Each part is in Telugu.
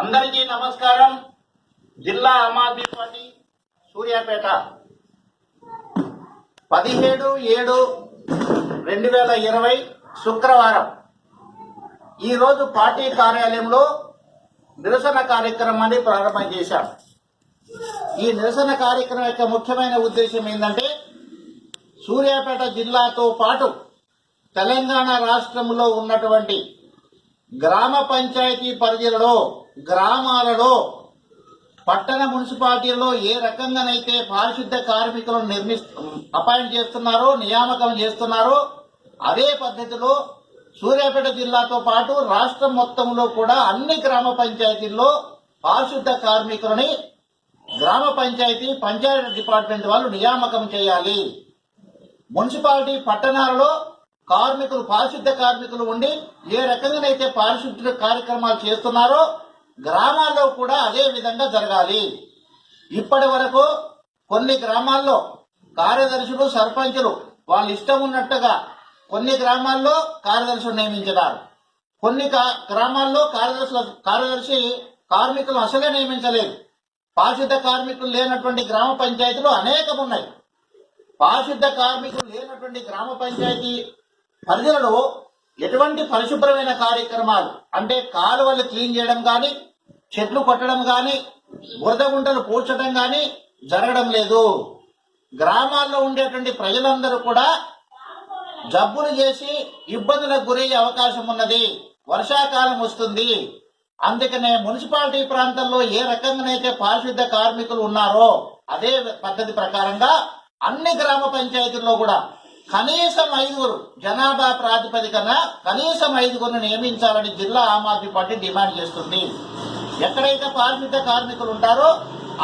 అందరికీ నమస్కారం. జిల్లా ఆమ్ ఆద్మీ పార్టీ సూర్యాపేట. పదిహేడు ఏడు రెండు వేల ఇరవై శుక్రవారం. ఈరోజు పార్టీ కార్యాలయంలో నిరసన కార్యక్రమాన్ని ప్రారంభం చేశాం. ఈ నిరసన కార్యక్రమం యొక్క ముఖ్యమైన ఉద్దేశం ఏంటంటే సూర్యాపేట జిల్లాతో పాటు తెలంగాణ రాష్ట్రంలో ఉన్నటువంటి గ్రామ పంచాయతీ పరిధిలో గ్రామాలలో పట్టణ మున్సిపాలిటీల్లో ఏ రకంగానైతే పారిశుద్ధ కార్మికులను నిర్మి అపాయింట్ చేస్తున్నారో నియామకం చేస్తున్నారో అదే పద్ధతిలో సూర్యాపేట జిల్లాతో పాటు రాష్ట్రం మొత్తంలో కూడా అన్ని గ్రామ పంచాయతీల్లో పారిశుద్ధ కార్మికులని గ్రామ పంచాయతీ పంచాయతీ డిపార్ట్మెంట్ వాళ్ళు నియామకం చేయాలి. మున్సిపాలిటీ పట్టణాలలో కార్మికులు పారిశుద్ధ కార్మికులు ఉండి ఏ రకంగానైతే పారిశుద్ధ కార్యక్రమాలు చేస్తున్నారో గ్రామాల్లో కూడా అదే విధంగా జరగాలి. ఇప్పటి వరకు కొన్ని గ్రామాల్లో కార్యదర్శులు సర్పంచులు వాళ్ళ ఇష్టం ఉన్నట్టుగా కొన్ని గ్రామాల్లో కార్యదర్శులు నియమించినారు. కొన్ని కా- గ్రామాల్లో కార్యదర్శుల కార్యదర్శి కార్మికులు అసలే నియమించలేదు. పారిశుద్ధ కార్మికులు లేనటువంటి గ్రామ పంచాయతీలు అనేకం ఉన్నాయి పారిశుద్ధ కార్మికులు లేనటువంటి గ్రామ పంచాయతీ పరిధిలో ఎటువంటి పరిశుభ్రమైన కార్యక్రమాలు అంటే కాలువలు క్లీన్ చేయడం కానీ చెట్లు కొట్టడం కానీ బురద గుంటలు పూడ్చడం కానీ జరగడం లేదు. గ్రామాల్లో ఉండేటువంటి ప్రజలందరూ కూడా జబ్బులు చేసి ఇబ్బందులకు గురయ్యే అవకాశం ఉన్నది. వర్షాకాలం వస్తుంది. అందుకనే మున్సిపాలిటీ ప్రాంతంలో ఏ రకంగానైతే పారిశుద్ధ కార్మికులు ఉన్నారో అదే పద్ధతి ప్రకారంగా అన్ని గ్రామ పంచాయతీల్లో కూడా కనీసం ఐదుగురు జనాభా ప్రాతిపదికన కనీసం ఐదుగురిని నియమించాలని జిల్లా ఆమ్ ఆద్మీ పార్టీ డిమాండ్ చేస్తుంది. ఎక్కడైతే పారిశుద్ధ కార్మికులు ఉంటారో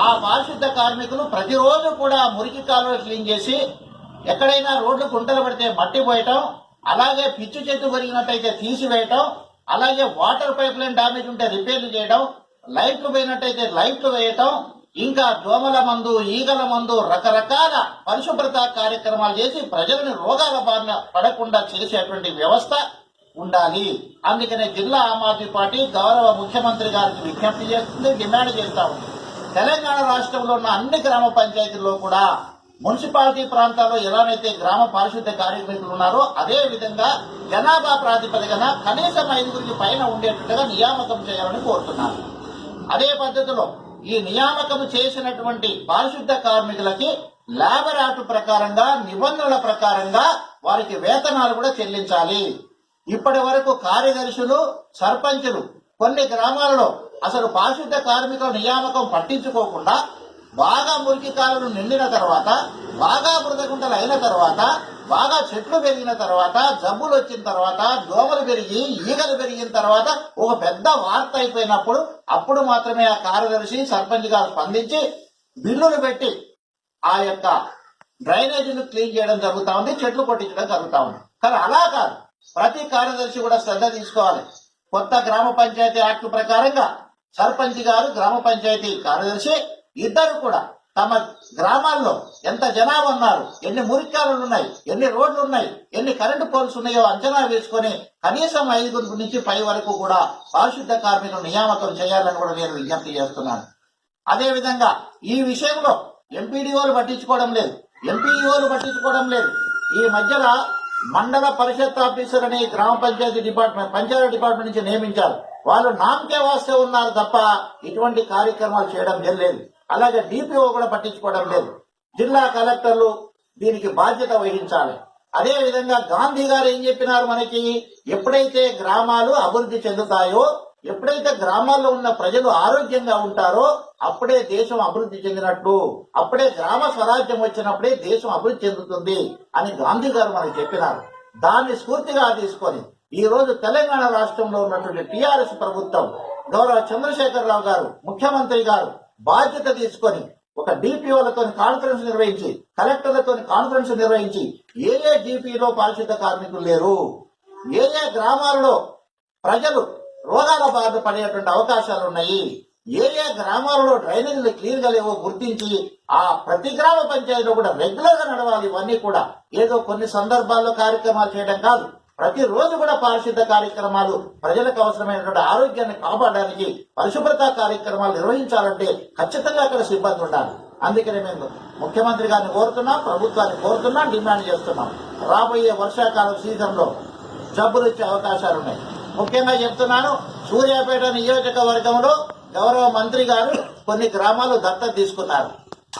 ఆ పారిశుద్ధ కార్మికులు ప్రతిరోజు కూడా మురికి కాలువలు క్లీన్ చేసి ఎక్కడైనా రోడ్లు గుంటలు పడితే మట్టి పోయటం అలాగే పిచ్చు చెట్టు పెరిగినట్టయితే తీసివేయటం అలాగే వాటర్ పైప్ లైన్ డామేజ్ ఉంటే రిపేర్లు చేయడం లైట్లు పోయినట్టయితే లైట్లు వేయటం ఇంకా దోమల మందు ఈగల మందు రకరకాల పరిశుభ్రత కార్యక్రమాలు చేసి ప్రజలను రోగాల బారిన పడకుండా చేసేటువంటి వ్యవస్థ ఉండాలి. అందుకనే జిల్లా ఆమ్ ఆద్మీ పార్టీ గౌరవ ముఖ్యమంత్రి గారికి విజ్ఞప్తి చేస్తుంది డిమాండ్ చేస్తా ఉంది. తెలంగాణ రాష్ట్రంలో ఉన్న అన్ని గ్రామ పంచాయతీల్లో కూడా మున్సిపాలిటీ ప్రాంతాల్లో ఎలానైతే గ్రామ పారిశుద్ధ కార్మికులు ఉన్నారో అదే విధంగా జనాభా ప్రాతిపదికన కనీసం ఐదుగురికి పైన ఉండేటట్టుగా నియామకం చేయాలని కోరుతున్నారు. అదే పద్ధతిలో ఈ నియామకం చేసినటువంటి పారిశుద్ధ కార్మికులకి లేబర్ యాక్ట్ ప్రకారంగా నిబంధనల ప్రకారంగా వారికి వేతనాలు కూడా చెల్లించాలి. ఇప్పటి వరకు కార్యదర్శులు సర్పంచులు కొన్ని గ్రామాలలో అసలు పారిశుద్ధ కార్మికుల నియామకం పట్టించుకోకుండా బాగా మురికి కాలను నిండిన తర్వాత బాగా బురదగుంటలు అయిన తర్వాత బాగా చెట్లు పెరిగిన తర్వాత జబ్బులు వచ్చిన తర్వాత దోమలు పెరిగి ఈగలు పెరిగిన తర్వాత ఒక పెద్ద వార్త అయిపోయినప్పుడు అప్పుడు మాత్రమే ఆ కార్యదర్శి సర్పంచ్ గారు స్పందించి బిల్లులు పెట్టి ఆ యొక్క డ్రైనేజీని క్లీన్ చేయడం జరుగుతా ఉంది చెట్లు కొట్టించడం జరుగుతా ఉంది. కానీ అలా కాదు. ప్రతి కార్యదర్శి కూడా శ్రద్ధ తీసుకోవాలి. కొత్త గ్రామ పంచాయతీ యాక్ట్ ప్రకారంగా సర్పంచ్ గారు గ్రామ పంచాయతీ కార్యదర్శి ఇద్దరు కూడా తమ గ్రామాల్లో ఎంత జనాభా ఉన్నారు ఎన్ని మురికాలు ఉన్నాయి ఎన్ని రోడ్లు ఉన్నాయి ఎన్ని కరెంటు పోల్స్ ఉన్నాయో అంచనా వేసుకొని కనీసం ఐదుగురు నుంచి పై వరకు కూడా పారిశుద్ధ కార్మికులు నియామకం చేయాలని కూడా నేను విజ్ఞప్తి చేస్తున్నాను. అదేవిధంగా ఈ విషయంలో ఎంపీడీఓలు పట్టించుకోవడం లేదు ఎంపీఈఓలు పట్టించుకోవడం లేదు. ఈ మధ్యలో మండల పరిషత్ ఆఫీసర్ అని గ్రామ పంచాయతీ డిపార్ట్మెంట్ పంచాయతీ డిపార్ట్మెంట్ నుంచి నియమించారు. వాళ్ళు నామకే వాస్తే ఉన్నారు తప్ప ఇటువంటి కార్యక్రమాలు చేయడం జరగలేదు అలాగే డిపిఓ కూడా పట్టించుకోవడం లేదు. జిల్లా కలెక్టర్లు దీనికి బాధ్యత వహించాలి. అదే విధంగా గాంధీ గారు ఏం చెప్పినారు మనకి? ఎప్పుడైతే గ్రామాలు అభివృద్ధి చెందుతాయో ఎప్పుడైతే గ్రామాల్లో ఉన్న ప్రజలు ఆరోగ్యంగా ఉంటారో అప్పుడే దేశం అభివృద్ధి చెందినట్టు అప్పుడే గ్రామ స్వరాజ్యం వచ్చినప్పుడే దేశం అభివృద్ధి చెందుతుంది అని గాంధీ గారు మనకు చెప్పినారు. దాన్ని స్ఫూర్తిగా తీసుకొని ఈ రోజు తెలంగాణ రాష్ట్రంలో ఉన్నటువంటి టిఆర్ఎస్ ప్రభుత్వం గౌరవ చంద్రశేఖరరావు గారు ముఖ్యమంత్రి గారు బాధ్యత తీసుకొని ఒక డిపిఓలతో కాన్ఫరెన్స్ నిర్వహించి కలెక్టర్లతో కాన్ఫరెన్స్ నిర్వహించి ఏ ఏ డిపిలో పారిశుద్ధ కార్మికులు లేరు? ఏ ఏ గ్రామాలలో ప్రజలు రోగాల బాధ పడేటువంటి అవకాశాలు ఉన్నాయి? ఏ ఏ గ్రామాలలో డ్రైనేజీలు క్లియర్గా లేవో గుర్తించి ఆ ప్రతి గ్రామ పంచాయతీలో కూడా రెగ్యులర్గా నడవాలి. ఇవన్నీ కూడా ఏదో కొన్ని సందర్భాల్లో కార్యక్రమాలు చేయడం కాదు. ప్రతిరోజు కూడా పారిశుద్ధ కార్యక్రమాలు ప్రజలకు అవసరమైనటువంటి ఆరోగ్యాన్ని కాపాడడానికి పరిశుభ్రత కార్యక్రమాలు నిర్వహించాలంటే ఖచ్చితంగా అక్కడ సిబ్బంది ఉండాలి. అందుకనే మేము ముఖ్యమంత్రి గారిని కోరుతున్నాం ప్రభుత్వాన్ని కోరుతున్నాం డిమాండ్ చేస్తున్నాం. రాబోయే వర్షాకాలం సీజన్లో జబ్బులు వచ్చే అవకాశాలు ఉన్నాయి. ముఖ్యంగా చెప్తున్నాను సూర్యాపేట నియోజకవర్గంలో గౌరవ మంత్రి గారు కొన్ని గ్రామాలు దత్తత తీసుకున్నారు.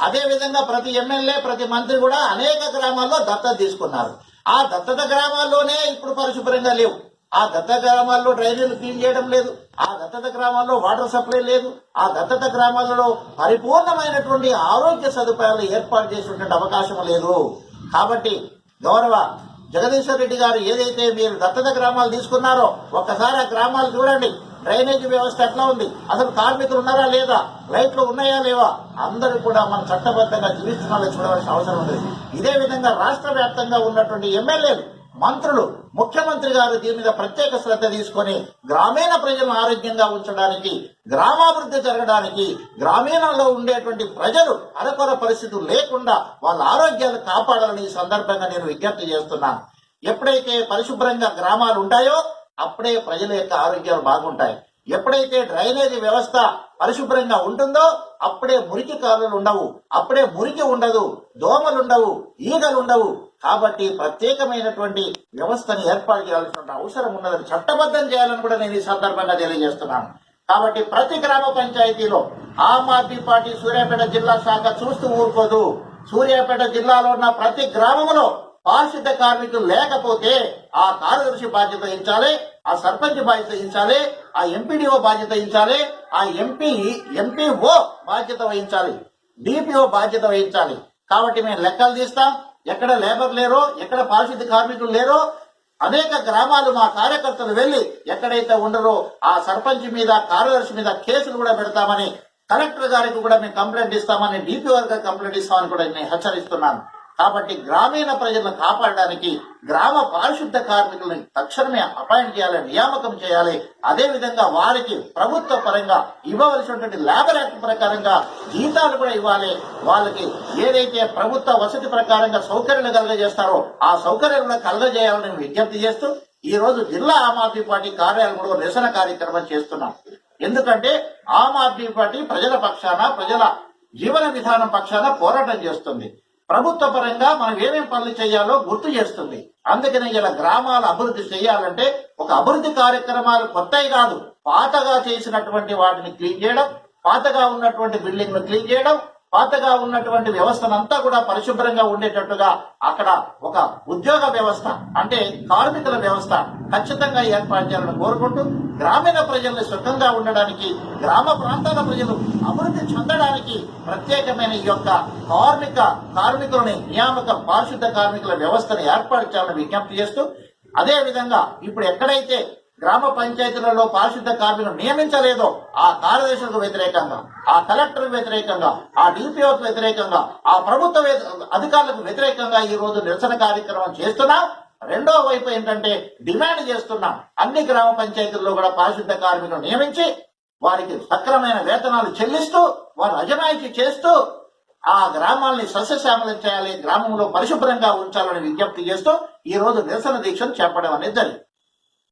అదేవిధంగా ప్రతి ఎమ్మెల్యే ప్రతి మంత్రి కూడా అనేక గ్రామాల్లో దత్తత తీసుకున్నారు. ఆ దత్తత గ్రామాల్లోనే ఇప్పుడు పరిశుభ్రంగా లేవు. ఆ దత్త గ్రామాల్లో డ్రైనేజీలు క్లీన్ చేయడం లేదు. ఆ దత్తత గ్రామాల్లో వాటర్ సప్లై లేదు. ఆ దత్తత గ్రామాలలో పరిపూర్ణమైనటువంటి ఆరోగ్య సదుపాయాలు ఏర్పాటు చేసినటువంటి అవకాశం లేదు. కాబట్టి గౌరవ జగదీశ్వర్ రెడ్డి గారు ఏదైతే మీరు దత్తత గ్రామాలు తీసుకున్నారో ఒక్కసారి ఆ గ్రామాలు చూడండి. డ్రైనేజీ వ్యవస్థ ఎట్లా ఉంది? అసలు కార్మికులు ఉన్నారా లేదా? లైట్లు ఉన్నాయా లేవా? అందరూ కూడా మన చట్టబద్ధంగా జీవిస్తున్నారో చూడవలసిన అవసరం ఉంది. ఇదే విధంగా రాష్ట్ర వ్యాప్తంగా ఉన్నటువంటి ఎమ్మెల్యేలు మంత్రులు ముఖ్యమంత్రి గారు దీని మీద ప్రత్యేక శ్రద్ధ తీసుకొని గ్రామీణ ప్రజలను ఆరోగ్యంగా ఉంచడానికి గ్రామాభివృద్ధి జరగడానికి గ్రామీణంలో ఉండేటువంటి ప్రజలు అరకొర పరిస్థితులు లేకుండా వాళ్ళ ఆరోగ్యాలు కాపాడాలని ఈ సందర్భంగా నేను విజ్ఞప్తి చేస్తున్నాను. ఎప్పుడైతే పరిశుభ్రంగా గ్రామాలు ఉంటాయో అప్పుడే ప్రజల యొక్క ఆరోగ్యాలు బాగుంటాయి. ఎప్పుడైతే డ్రైనేజీ వ్యవస్థ పరిశుభ్రంగా ఉంటుందో అప్పుడే మురికి కాలువలు ఉండవు. అప్పుడే మురికి ఉండదు దోమలుండవు ఈగలు ఉండవు కాబట్టి ప్రత్యేకమైనటువంటి వ్యవస్థను ఏర్పాటు చేయాల్సిన అవసరం ఉన్నదని చట్టబద్ధం చేయాలని కూడా నేను ఈ సందర్భంగా తెలియజేస్తున్నాను. కాబట్టి ప్రతి గ్రామ పంచాయతీలో ఆమ్ ఆద్మీ పార్టీ సూర్యాపేట జిల్లా శాఖ చూస్తూ ఊరుకోదు. సూర్యాపేట జిల్లాలో ఉన్న ప్రతి గ్రామంలో పారిశుద్ధ కార్మికులు లేకపోతే ఆ కార్యదర్శి బాధ్యత ఇచ్చాలి ఆ సర్పంచ్ బాధ్యత ఇచ్చాలి ఆ ఎంపీడీఓ బాధ్యత ఇచ్చాలి ఆ ఎంపీ ఎంపీఓ బాధ్యత వహించాలి డిపిఓ బాధ్యత వహించాలి. కాబట్టి మేము లెక్కలు తీస్తాం ఎక్కడ లేబర్ లేరో ఎక్కడ పారిశుద్ధ కార్మికులు లేరో అనేక గ్రామాలు మా కార్యకర్తలు వెళ్ళి ఎక్కడైతే ఉండరో ఆ సర్పంచ్ మీద కార్యదర్శి మీద కేసులు కూడా పెడతామని కలెక్టర్ గారికి కూడా మేము కంప్లైంట్ ఇస్తామని డిపిఓ గారికి కంప్లైంట్ ఇస్తామని కూడా నేను హెచ్చరిస్తున్నాను. కాబట్టి గ్రామీణ ప్రజలను కాపాడడానికి గ్రామ పారిశుద్ధ కార్మికులను తక్షణమే అపాయింట్ చేయాలి నియామకం చేయాలి. అదే విధంగా వారికి ప్రభుత్వ పరంగా ఇవ్వవలసినటువంటి లేబర్ యాక్ట్ ప్రకారంగా జీతాలు కూడా ఇవ్వాలి. వాళ్ళకి ఏదైతే ప్రభుత్వ వసతి ప్రకారంగా సౌకర్యాలు కలగజేస్తారో ఆ సౌకర్యాలు కూడా కలగజేయాలని విజ్ఞప్తి చేస్తూ ఈ రోజు జిల్లా ఆమ్ ఆద్మీ పార్టీ కార్యాలయం కూడా నిరసన కార్యక్రమం చేస్తున్నాం. ఎందుకంటే ఆమ్ ఆద్మీ పార్టీ ప్రజల పక్షాన ప్రజల జీవన విధానం పక్షాన పోరాటం చేస్తుంది. ప్రభుత్వ పరంగా మనం ఏమేమి పనులు చేయాలో గుర్తు చేస్తుంది. అందుకని ఇలా గ్రామాల అభివృద్ధి చేయాలంటే ఒక అభివృద్ధి కార్యక్రమాలు కొత్తవి కాదు. పాతగా చేసినటువంటి వాటిని క్లీన్ చేయడం పాతగా ఉన్నటువంటి బిల్డింగ్ను క్లీన్ చేయడం పాతగా ఉన్నటువంటి వ్యవస్థనంతా కూడా పరిశుభ్రంగా ఉండేటట్టుగా అక్కడ ఒక ఉద్యోగ వ్యవస్థ అంటే కార్మికుల వ్యవస్థ ఖచ్చితంగా ఏర్పాటు చేయాలని కోరుకుంటూ గ్రామీణ ప్రజల్ని సుఖంగా ఉండడానికి గ్రామ ప్రాంతాల ప్రజలు అభివృద్ధి చెందడానికి ప్రత్యేకమైన ఈ యొక్క కార్మిక కార్మికులని నియామక పారిశుద్ధ కార్మికుల వ్యవస్థను ఏర్పాటు చేయాలని విజ్ఞప్తి చేస్తూ అదేవిధంగా ఇప్పుడు ఎక్కడైతే గ్రామ పంచాయతీలలో పారిశుద్ధ కార్మికులు నియమించలేదో. ఆ కార్యదర్శులకు వ్యతిరేకంగా ఆ కలెక్టర్ వ్యతిరేకంగా ఆ డిపిఓకి వ్యతిరేకంగా ఆ ప్రభుత్వ అధికారులకు వ్యతిరేకంగా ఈ రోజు నిరసన కార్యక్రమం చేస్తున్నాం. రెండో వైపు ఏంటంటే డిమాండ్ చేస్తున్నాం. అన్ని గ్రామ పంచాయతీల్లో కూడా పారిశుద్ధ కార్మికులు నియమించి వారికి సక్రమైన వేతనాలు చెల్లిస్తూ వారు అజమాయిషీ చేస్తూ ఆ గ్రామాల్ని సస్యశ్యామలం చేయాలి గ్రామంలో పరిశుభ్రంగా ఉంచాలని విజ్ఞప్తి చేస్తూ ఈ రోజు నిరసన దీక్షను చేపడం అనేది జరిగింది.